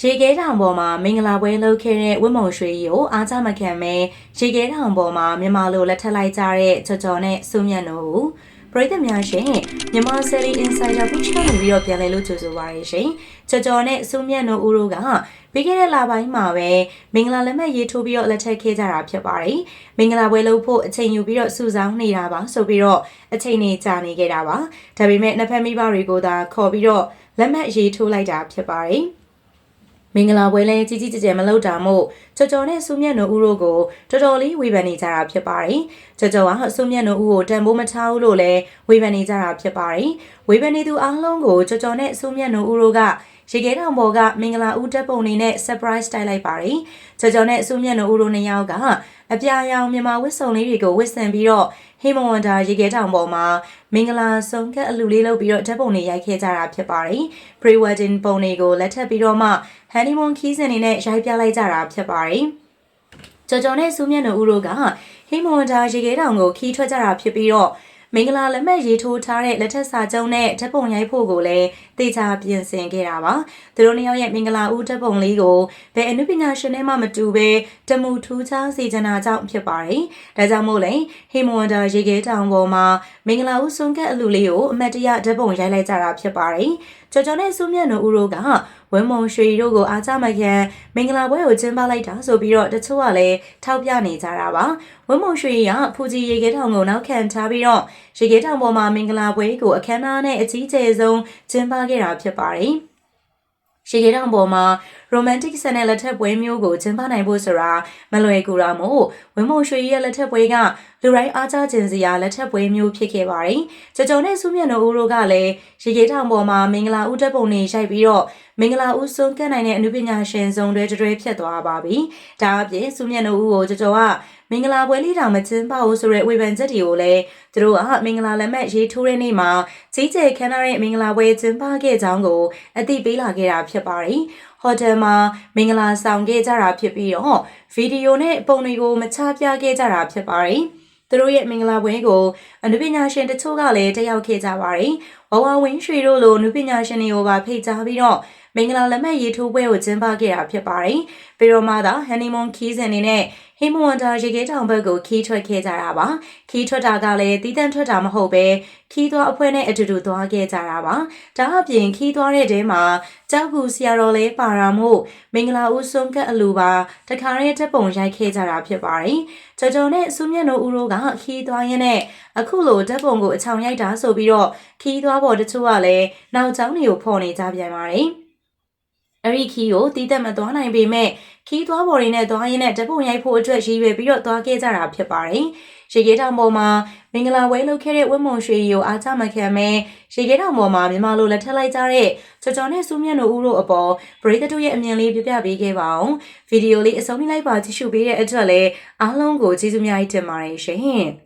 ရေခဲတောင်ပေါ်မှာမင်္ဂလာပွဲလုပ်ခဲ့တဲ့ဝတ်မုံရွှေကြီးကိုအားကြမခံမဲရေခဲတောင်ပေါ်မှာမြန်မာလိုလက်ထပ်လိုက်ကြတဲ့ချော်ချော်နဲ့စုမြတ်တို့ကိုပရိသတ်များရှင်မြန်မာဆယ်လီ insider pitch ကနေပြီးတော့ပြန်လည်လို့ကြိုဆိုပါရရှင်ချော်ချော်နဲ့စုမြတ်တို့ဦးတို့ကပြီးခဲ့တဲ့လပိုင်းမှာပဲမင်္ဂလာလက်မှတ်ရေးထိုးပြီးတော့လက်ထပ်ခဲ့ကြတာဖြစ်ပါတယ်မင်္ဂလာပွဲလုပ်ဖို့အချိန်ယူပြီးတော့စုဆောင်းနေတာပါဆိုပြီးတော့အချိန်နေကြာနေခဲ့တာပါဒါပေမဲ့နှစ်ဖက်မိဘတွေကိုသာခေါ်ပြီးတော့လက်မှတ်ရေးထိုးလိုက်တာဖြစ်ပါတယ် မင်္ဂလာပွဲလဲကြီးကြီးကျယ်ကျယ်မလုပ်တာမို့ကြော်ကြော်နဲ့စုမြတ်နိုဦးတို့ကိုတော်တော်လေးဝေဖန်နေကြတာဖြစ်ပါတယ်။ကြော်ကြော်ကစုမြတ်နိုဦးကိုတန်ဖိုးမထားဘူးလို့လည်းဝေဖန်နေကြတာဖြစ်ပါတယ်။ဝေဖန်နေသူအားလုံးကိုကြော်ကြော်နဲ့စုမြတ်နိုဦးတို့က ရေခဲတောင်ပေါ်ကမင်္ဂလာဦးတက်ပုံနေနဲ့ surprise တိုက်လိုက်ပါတယ်။ကြော်ကြော်နဲ့စုမြတ်နိုဦးတို့နှစ်ယောက်ကအပြာရောင်မြန်မာဝတ်စုံလေးတွေကိုဝတ်ဆင်ပြီးတော့ဟေမဝန္တာရေခဲတောင်ပေါ်မှာမင်္ဂလာဆုံးခက်အလူလေးလုပ်ပြီးတော့ဓာတ်ပုံတွေရိုက်ခဲ့ကြတာဖြစ်ပါတယ်။ pre wedding ပုံတွေကိုလက်ထပ်ပြီးတော့မှ honeymoon ခီးစဉ်နေနဲ့ရိုက်ပြလိုက်ကြတာဖြစ်ပါတယ်။ကြော်ကြော်နဲ့စူးမြတ်တို့ဦးတို့ကဟိမဝန္တာရေခဲတောင်ကိုခီးထွက်ကြတာဖြစ်ပြီးတော့ မင်္ဂလာလက်မှတ်ရေးထိုးထားတဲ့လက်ထက်စာကျုံနဲ့ဓာတ်ပုံရိုက်ဖို့ကိုလည်းတေချာပြင်ဆင်ခဲ့တာပါ။သူတို့နှစ်ယောက်ရဲ့မင်္ဂလာဦးဓာတ်ပုံလေးကိုဘယ်အနုပညာရှင်နဲ့မှမတူပဲတမူထူးခြားစေချင်တာကြောင့်ဖြစ်ပါတယ်။ဒါကြောင့်မို့လဲဟိမဝန္တာရေခဲတောင်ပေါ်မှာမင်္ဂလာဦးစွန်ကက်အလူလေးကိုအမတ်တရဓာတ်ပုံရိုက်လိုက်ကြတာဖြစ်ပါတယ်။ ကြော်ကြော်နဲ့စူးမြတ်တို့ဦးတို့ကဝင်းမုံရွှေတို့ကိုအားကြမခံမင်္ဂလာပွဲကိုကျင်းပလိုက်တာဆိုပြီးတော့တချို့ကလည်းထောက်ပြနေကြတာပါဝင်းမုံရွှေကဖူကြီးရေခဲထောင်ကိုနောက်ခံထားပြီးတော့ရေခဲထောင်ပေါ်မှာမင်္ဂလာပွဲကိုအခမ်းအနားနဲ့အကြီးကျယ်ဆုံးကျင်းပခဲ့တာဖြစ်ပါတယ် ရေခဲတောင်ပေါ်မှာ romantic ဆန်တဲ့လက်ထပ်ပွဲမျိုးကိုကျင်းပနိုင်ဖို့ဆိုတာမလွယ်ကူတာမို့ဝင်းမုံရွှေရဲ့လက်ထပ်ပွဲကလူတိုင်းအားကြခြင်းစရာလက်ထပ်ပွဲမျိုးဖြစ်ခဲ့ပါတယ်။ကြော်ကြော်နဲ့စုမြတ်နိုဦးတို့ကလည်းရေခဲတောင်ပေါ်မှာမင်္ဂလာဦးတက်ပုံတွေရိုက်ပြီးတော့မင်္ဂလာဦးစွန်ကတ်နိုင်တဲ့အမှုပညာရှင်စုံတွေတွဲဖြစ်သွားပါပြီ။ဒါအပြင်စုမြတ်နိုဦးကိုကြော်ကြော်ကမင်္ဂလာပွဲလေးတောင်မကျင်းပဘူးဆိုတဲ့ဝေဖန်ချက်တွေကိုလည်းသူတို့ကမင်္ဂလာလက်မှတ်ရေးထိုးတဲ့နေ့မှာကြီးကျယ်ခမ်းနားတဲ့မင်္ဂလာပွဲကျင်းပခဲ့ကြောင်းကိုအသိပေးလာခဲ့တာဖြစ်ပါတယ်။ဟိုတယ်မှာမင်္ဂလာဆောင်ခဲ့ကြတာဖြစ်ပြီးတော့ဗီဒီယိုနဲ့ပုံတွေကိုမချပြခဲ့ကြတာဖြစ်ပါတယ်။သူတို့ရဲ့မင်္ဂလာပွဲကိုအနုပညာရှင်တချို့ကလည်းတက်ရောက်ခဲ့ကြပါတယ်။ဝဝဝင်းရွှေတို့လိုအနုပညာရှင်တွေကိုပါဖိတ်ကြားပြီးတော့ မင်္ဂလာလက်မှတ်ရေးထိုးပွဲကိုကျင်းပခဲ့တာဖြစ်ပါတယ်။ပြီးတော့မှသာဟန်နီမွန်ခီးစဉ်နေနဲ့ဟိမဝန္တာရေခဲတောင်ဘက်ကိုခီးထွက်ခဲ့ကြတာပါ။ခီးထွက်တာကလည်းတီးတန့်ထွက်တာမဟုတ်ပဲခီးသွားအဖွဲ့နဲ့အတူတူသွားခဲ့ကြတာပါ။ဒါအပြင်ခီးသွားတဲ့တဲမှာကြောက်ကူဆရာတော်လေးပါရာမို့မင်္ဂလာဦးစွန်ကတ်အလူပါတခါရဲတက်ပုံရိုက်ခဲ့ကြတာဖြစ်ပါတယ်။ကြော်ကြော်နဲ့စူးမြတ်တို့ဦးတို့ကခီးသွားရင်းနဲ့အခုလိုတက်ပုံကိုအချောင်ရိုက်တာဆိုပြီးတော့ခီးသွားပေါ်တချို့ကလည်းနောက်ကျောင်းတွေကိုဖော်နေကြပြန်ပါတယ်။ အဲ့ဒီခီးကိုတီးတက်မသွားနိုင်ပေမဲ့ခီးသွားပေါ်ရင်းနဲ့သွားရင်းနဲ့ဓပုံရိုက်ဖို့အတွက်ရည်ရွယ်ပြီးတော့သွားခဲ့ကြတာဖြစ်ပါတယ်။ရေခဲတောင်ပေါ်မှာမင်္ဂလာဝဲလုပ်ခဲ့တဲ့ဝတ်မုံရွှေရီကိုအားချမခံမဲရေခဲတောင်ပေါ်မှာမြန်မာလိုလက်ထပ်လိုက်ကြတဲ့ချော်ချော်နဲ့စူးမြတ်တို့ဦးတို့အပေါ်ပရိသတ်တို့ရဲ့အမြင်လေးပြပြပေးခဲ့ပါအောင်။ဗီဒီယိုလေးအဆုံးထိလိုက်ပါကြည့်ရှုပေးတဲ့အတွက်လည်းအားလုံးကိုကျေးဇူးများကြီးတင်ပါတယ်ရှင်။